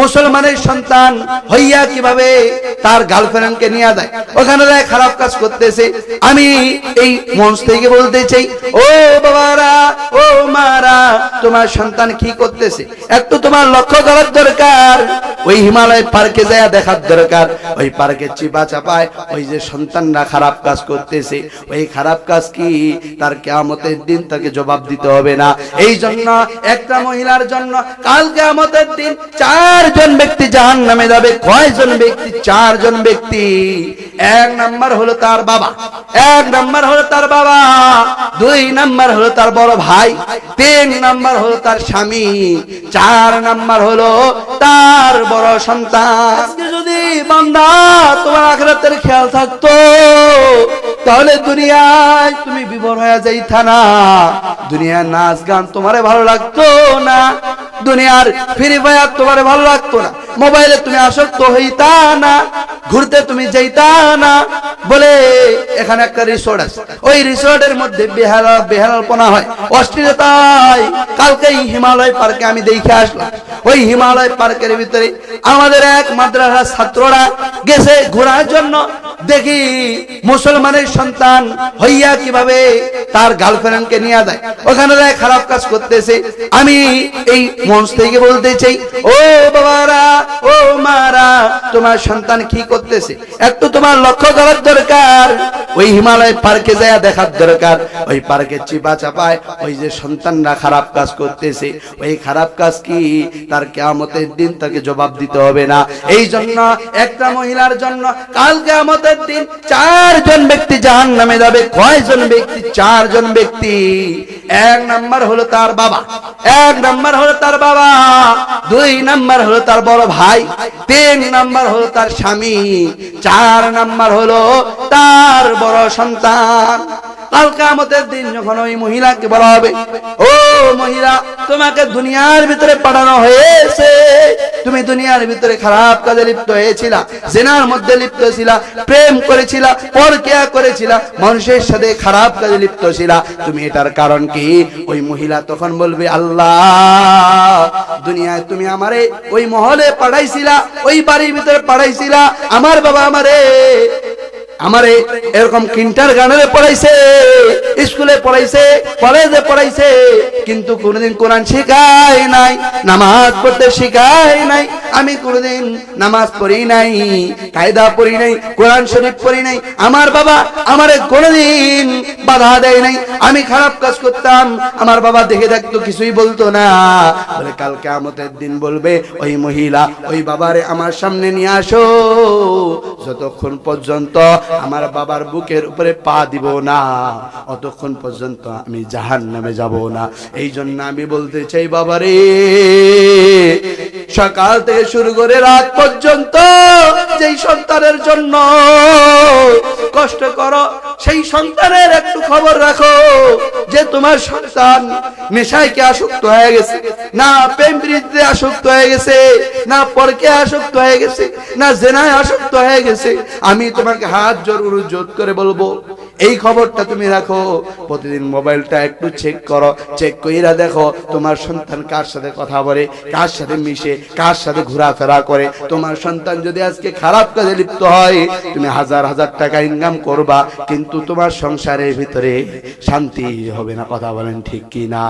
মুসলমানের সন্তান হইয়া কীভাবে তার গার্লফ্রেন্ডকে নিয়ে যায়? ওখানে যায় খারাপ কাজ করতেছে। আমি এই মঞ্চ থেকে বলতে চাই, ও বাবারা, ও মারা, তোমার সন্তান কি করতেছে? একটু তোমার লক্ষ্য করার দরকার। ওই হিমালয় পার্কে যায় দেখার দরকার। ওই পার্কে চিপা চাপায় ওই যে সন্তানরা খারাপ কাজ করতেছে। ওই খারাপ কাজ কি? তার কেয়ামতের দিন তাকে জবাব দিতে হবে না। এই জন্য একটা মহিলার জন্য কাল কেয়ামতের দিন চারজন ব্যক্তি জাহান নামে যাবে, কয়জন ব্যক্তি? চারজন ব্যক্তি। এক নাম্বার হলো তার বাবা। এক নাম্বার হলো তার বাবা। দুই নাম্বার হলো তার বড় ভাই। তিন নাম্বার হলো তার স্বামী। চার নাম্বার হলো তার বড় সন্তান। যদি বান্দা তোমার আখরাতের খেয়াল থাকতো, তাহলে দুনিয়ায় তুমি বিভোর হয়ে যাইতা না। দুনিয়ার নাচ গান তোমারে ভালো লাগতো না। দুনিয়ার ফ্রি ফায়ার তোমার ভালো লাগতো না। মোবাইলে তুমি আসক্ত হইতা না ঘুরতে তুমি যাইতা না বলে, এখানে একটা রিসোর্ট আছে। ওই রিসোর্টের মধ্যে বেহারা বেহারালপনা হয়। অশ্লীলতায় কালকে হিমালয় পার্কে আমি দেখে আসলাম। ওই হিমালয় পার্কের ভিতরে আমাদের এক মাদ্রাসার ছাত্ররা গেছে ঘোরার জন্য। দেখি মুসলমানের সন্তান হইয়া কীভাবে তার গার্লফ্রেন্ডকে নিয়ে যায়। ওখানে যায়, খারাপ কাজ করতেছে। আমি এই মঞ্চ থেকে বলতে চাই, ও বাবারা ও মারা, তোমার সন্তান কি করতেছে? একটু তোমার লক্ষ্য করার দরকার। ওই হিমালয় পার্কে যায় দেখার দরকার। ওই পার্কে চিপা চাপায় ওই যে সন্তানরা খারাপ কাজ করতেছে। ওই খারাপ কাজ কি? তার কেয়ামতের দিন তাকে জবাব দিতে হবে না। এই জন্য একটা মহিলার জন্য কাল কেয়ামতের দিন চারজন ব্যক্তি জাহান নামে যাবে। কয়জন ব্যক্তি? চারজন ব্যক্তি। এক নাম্বার হলো তার বাবা। এক নাম্বার হলো তার বাবা। দুই নাম্বার হলো তার বড় ভাই, তিন নাম্বার হলো তার স্বামী, চার নাম্বার হলো তার বড় সন্তান। কালকে আমাদের দিন যখন ওই মহিলাকে বলা হবে, ও মহিলা, তোমাকে দুনিয়ার ভিতরে পাঠানো হয়েছে। তুমি দুনিয়ার ভিতরে খারাপ কাজে লিপ্ত হয়েছিলা, জেনার মধ্যে লিপ্ত ছিলা, প্রেম করেছিলা, পরকিয়া করেছিলা, মানুষের সাথে খারাপ কাজে লিপ্ত ছিলা। তুমি এটার কারণ কি? ওই মহিলা তখন বলবে, আল্লাহ দুনিয়ায় তুমি আমারে ওই মহলে পাঠাইছিলা ওই বাড়ির ভিতরে পাঠাইছিলা আমার বাবা আমারে আমারে এরকম কিন্টার গানের পড়াইছে, স্কুলে পড়াইছে, কলেজে পড়াইছে, কিন্তু কোনোদিন কোরআন শেখায় নাই, নামাজ পড়তে শেখায় নাই, আমি কোনোদিন নামাজ পড়ি নাই, কায়দা পড়ি নাই, কোরআন শরীফ পড়ি নাই, আমার বাবা আমারে কোনোদিন বাধা দেয় নাই, আমি খারাপ কাজ করতাম, আমার বাবা দেখে দেখতো কিছুই বলতো না, বলে কালকে আমতের দিন বলবে, ওই মহিলা, ওই বাবারে আমার সামনে নিয়ে আসো, যতক্ষণ পর্যন্ত আমার বাবার বুকের উপরে পা দিব না। অতক্ষণ পর্যন্ত আমি জাহান নামে যাব না। এই জন্য আমি বলতে চাই, বাবারে, সকাল থেকে শুরু করে রাত পর্যন্ত যেই সন্তানের জন্য কষ্ট করো, সেই সন্তানের একটু খবর রাখো যে তোমার সন্তান নেশায় কে আসক্ত হয়ে গেছে, না প্রেম প্রীতিতে আসক্ত হয়ে গেছে, না পরকে আসক্ত হয়ে গেছে, না জেনায় আসক্ত হয়ে গেছে। আমি তোমাকে হাত জোর জোর করে বলব এই খবরটা তুমি রাখো। প্রতিদিন মোবাইলটা একটু চেক করো। চেক কইরা দেখো তোমার সন্তান কার সাথে কথা বলে, কার সাথে মিশে, কার সাথে ঘোরাফেরা করে। তোমার সন্তান যদি আজকে খারাপ কাজে লিপ্ত হয়, তুমি হাজার হাজার টাকা ইনকাম করবা, কিন্তু তোমার সংসারের ভিতরে শান্তি হবে না, কথা বলেন ঠিক কি না